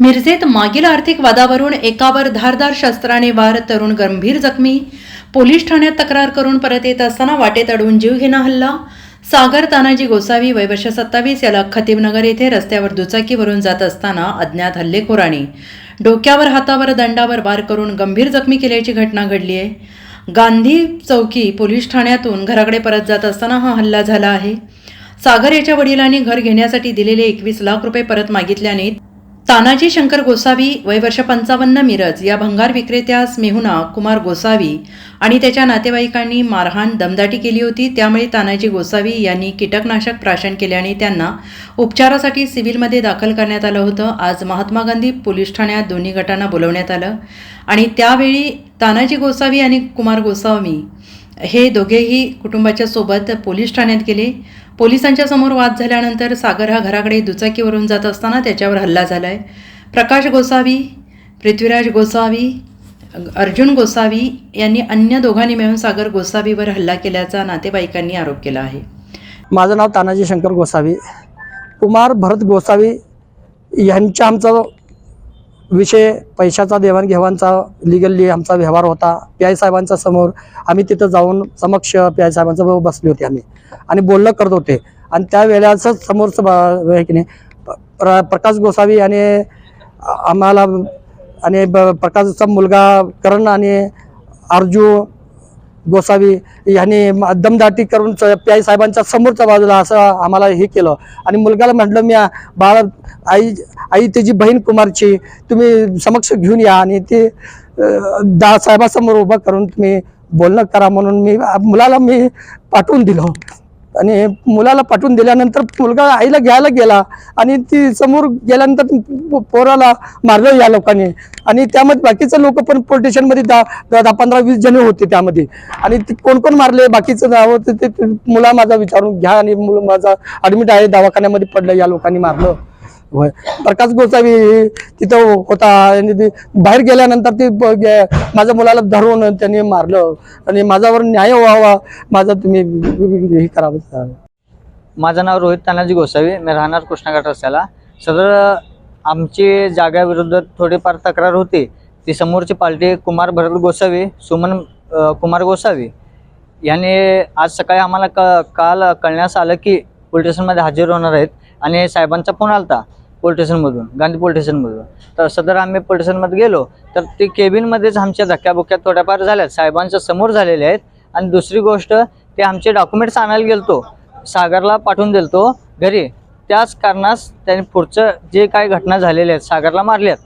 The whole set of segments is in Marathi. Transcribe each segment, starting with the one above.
मिरजेत मागील आर्थिक वादावरून एकावर धारदार शस्त्राने वार तरुण गंभीर जखमी. पोलीस ठाण्यात तक्रार करून परत येत असताना वाटेत अडवून जीवघेणा हल्ला. सागर तानाजी गोसावी वैवश सत्तावीस याला खतीबनगर येथे रस्त्यावर दुचाकीवरून जात असताना अज्ञात हल्लेखोरांनी डोक्यावर हातावर दंडावर वार करून गंभीर जखमी केल्याची घटना घडली आहे. गांधी चौकी पोलीस ठाण्यातून घराकडे परत जात असताना हा हल्ला झाला आहे. सागर याच्या वडिलांनी घर घेण्यासाठी दिलेले एकवीस लाख रुपये परत मागितल्याने तानाजी शंकर गोसावी वय वर्ष पंचावन्न मिरज या भंगार विक्रेत्यास मेहुना कुमार गोसावी आणि त्याच्या नातेवाईकांनी मारहाण दमदाटी केली होती. त्यामुळे तानाजी गोसावी यांनी कीटकनाशक प्राशन केल्याने त्यांना उपचारासाठी सिव्हिलमध्ये दाखल करण्यात आलं होतं. आज महात्मा गांधी पोलीस ठाण्यात दोन्ही गटांना बोलवण्यात आलं. आणि त्यावेळी तानाजी गोसावी आणि कुमार गोसावी हे दोघेही कुटुंबाच्या सोबत पोलीस ठाण्यात गेले. पोलिसांच्या समोर वाद झाल्यानंतर सागर हा घराकडे दुचाकीवरून जात असताना त्याच्यावर हल्ला झाला आहे प्रकाश गोसावी पृथ्वीराज गोसावी अर्जुन गोसावी यांनी अन्य दोघांनी मिळून सागर गोसावीवर हल्ला केल्याचा नातेवाईकांनी आरोप केला आहे. माझं नाव तानाजी शंकर गोसावी. कुमार भरत गोसावी यांच्या आमचा विषय पैशाचा देवाणघेवाणचा लिगल्ली आमचा व्यवहार होता. पी आय साहेबांच्या समोर आम्ही तिथं जाऊन समक्ष पी आय साहेबांच्या बरोबर बसले होते आम्ही. आणि बोलणं करत होते. आणि त्या वेळेचं समोरचं हे की नाही प्र प्रकाश गोसावी आणि आम्हाला आणि ब- प्रकाशचा मुलगा करण आणि अर्जू गोसावी ह्यांनी दमदाटी करून पी आय साहेबांच्या समोरच्या बाजूला असं आम्हाला हे केलं. आणि मुलगाला म्हटलं मी बाळा आई आई त्याची बहीण कुमारची तुम्ही समक्ष घेऊन या आणि ते दा साहेबासमोर उभं करून तुम्ही बोलणं करा म्हणून मी मुलाला मी पाठवून दिलं. आणि मुलाला पाठवून दिल्यानंतर मुलगा आईला घ्यायला गेला आणि ती समोर गेल्यानंतर पोराला मारलं या लोकांनी. आणि त्यामध्ये बाकीचे लोक पण पोलीस स्टेशनमध्ये दहा दहा पंधरा वीस जण होते त्यामध्ये. आणि ते कोण कोण मारले बाकीचं नाव ते ते मुला माझा विचारून घ्या आणि मुलं माझा ॲडमिट आहे दवाखान्यामध्ये पडलं या लोकांनी मारलं. होय. प्रकाश गोसावी तिथं होता. आणि ती बाहेर गेल्यानंतर ती माझ्या मुलाला धरून त्यांनी मारलं. आणि माझ्यावर न्याय व्हावा. माझा तुम्ही हे करावं माझं नाव रोहित तानाजी गोसावी. मी राहणार कृष्णाघाट रस्त्याला. सदर आमची जागाविरुद्ध थोडीफार तक्रार होती. ती समोरची पार्टी कुमार भरत गोसावी सुमन कुमार गोसावी यांनी आज सकाळी आम्हाला क काल कळण्यास आलं की पोलीस स्टेशनमध्ये हजर होणार आहेत. आणि साहेबांचा फोन आलता. पोलीस स्टेशनमधून गांधी पोलीस स्टेशनमधून. तर सदर आम्ही पोलीस स्टेशनमध्ये गेलो तर ते केबिनमध्येच आमच्या धक्क्याबुक्क्या थोड्याफार झाल्यात. साहेबांच्या समोर झालेल्या आहेत. आणि दुसरी गोष्ट ते आमचे डॉक्युमेंट्स आणायला गेलतो. सागरला पाठवून दिलतो घरी. त्याच कारणास त्यांनी पुढचं जे काही घटना झालेल्या आहेत सागरला मारल्यात.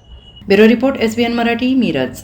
Bureau report S Marathi Miraj.